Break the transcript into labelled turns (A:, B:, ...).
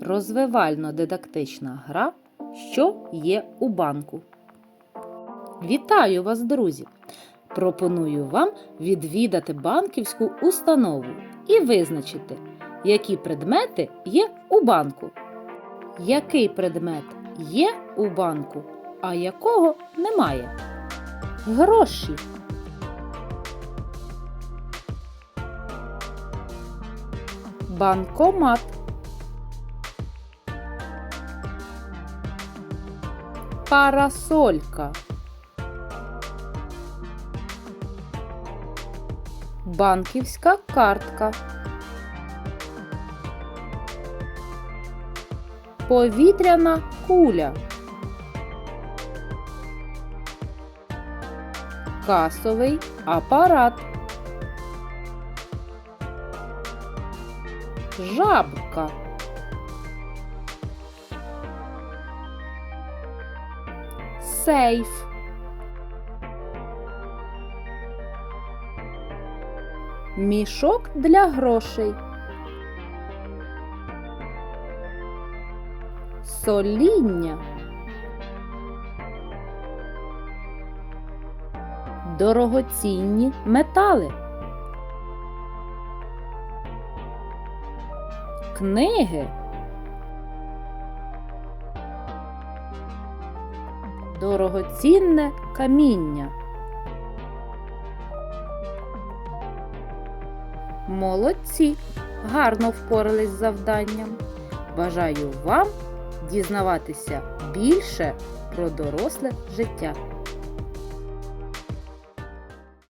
A: розвивально-дидактична гра, що є у банку. Вітаю вас, друзі! Пропоную вам відвідати банківську установу і визначити, які предмети є у банку. Який предмет є у банку, а якого немає? Гроші. Банкомат. Парасолька. Банківська картка. Повітряна куля. Касовий апарат. Жабка. Сейф. Мішок для грошей. Соління. Дорогоцінні метали. Книги. Дорогоцінне каміння. Молодці! Гарно впорались з завданням. Бажаю вам дізнаватися більше про доросле життя.